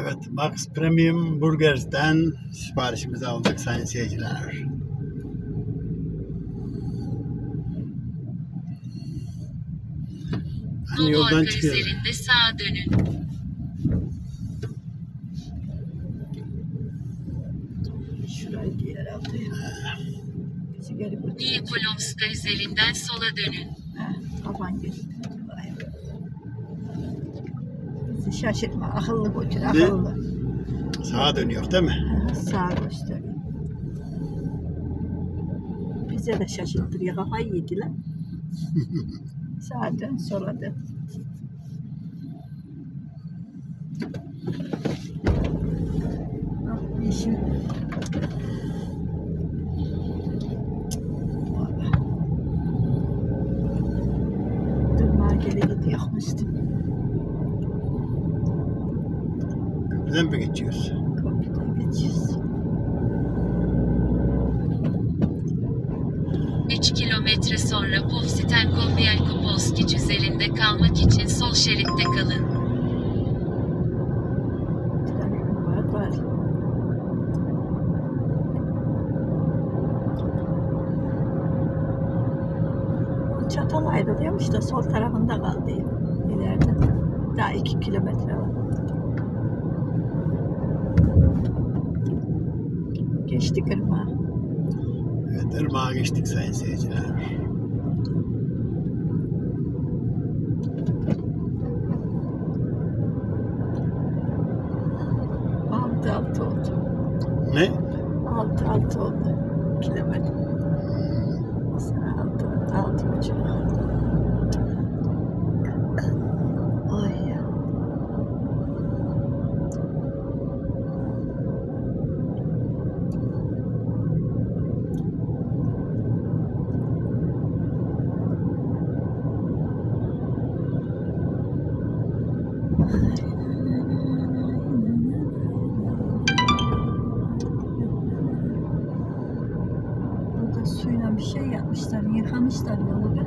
Evet, Max Premium Burgers'ten siparişimizi aldık sayın seyirciler. Ben Dolu yoldan çıkıyorum. üzerinde sağa dönün. Şurayı diğer aldı ya. Bizi geri götürecek. Üzerinden sola dönün. Ha, kafan. Şaşırtma. Akıllı götür. Akıllı. Sağa dönüyor değil mi? Ha, Sağa gösteriyor. Bize de şaşırttırıyor. Kafayı yediler. Sağa dön, sola dön. Ah, yeşil. Köprüden mi geçiyoruz? Kapıdan geçiyoruz. 3 kilometre sonra Povsitenko Bielkopolskic üzerinde kalmak için sol şeritte kalın. Çatal ayrılıyormuş da sol tarafında kaldı. İleride. Daha iki kilometre var. Geçtik ırmağı. Evet, ırmağa geçtik sayın seyirciler. Altı altı oldu. Ne? Altı altı oldu. Kilometre. O sene altı, altı buçuk. Burada suyla bir şey yapmışlar, yıkamışlar yolu be.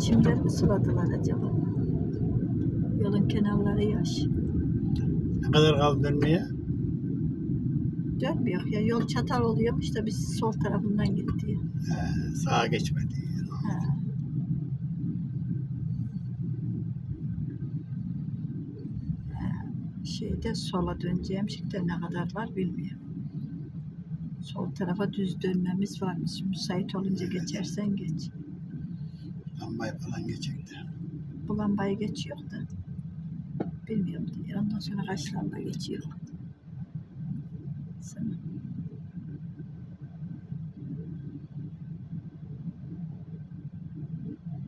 Çimler mi suladılar acaba? Yolun kenarları yaş. Ne kadar kaldı dönmeye? Dönmüyor ya, yol çatal oluyormuş da biz sol tarafından gitti. He, sağa geçmedi. Ha. Ha, Şeyde sola döneceğim şimdi ne kadar var bilmiyorum. Sol tarafa düz dönmemiz varmış. Müsait olunca geçersen geç. Lambayı falan geçecekti. Bu lambayı geçiyor da. Bilmiyorum diye. Ondan sonra kaç lamba geçiyor. Sana.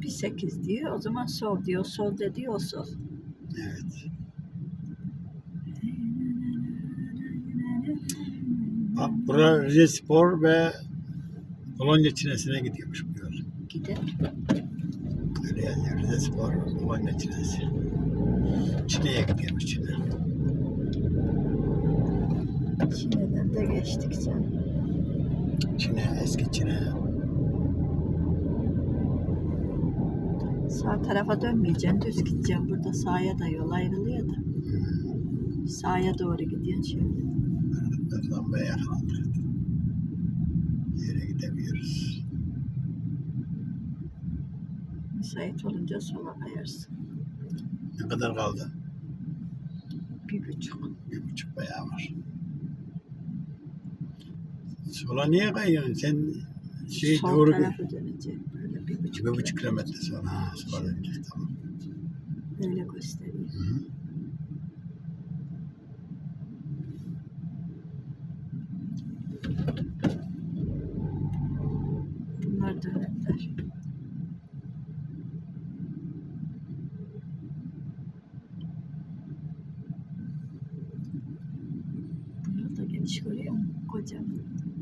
Bir sekiz diyor. O zaman sol diyor. Sol dediği o sol. Evet. Bak bura Rize Spor ve Bologna Çinesi'ne gidiyormuş bu yol. Gider. Öyle yazıyor Rize Spor, Bologna Çinesi. Çin'e gidiyormuş Çin'e. Çin'den de geçtik canım. Çin'e, eski Çin'e. Sağ tarafa dönmeyeceksin. Düz gideceksin. Burada sağa da yol ayrılıyor da. Sağa doğru gidiyorsun şöyle. Biz lambaya yakalandık. Yere gidemiyoruz. Müsait olunca sola kayarsın. Ne kadar kaldı? Bir buçuk. Bir buçuk bayağı var. Sola niye kayıyorsun? Sen şey Sol doğru bir, tarafı dönecek. Böyle bir buçuk, bir buçuk kilometre sonra. Ha, sola döneceğiz tamam. Öyle gösteriyor. Hı -hı. Bunlar dönemler. Bu yol da geniş görüyor musun? Kocaman.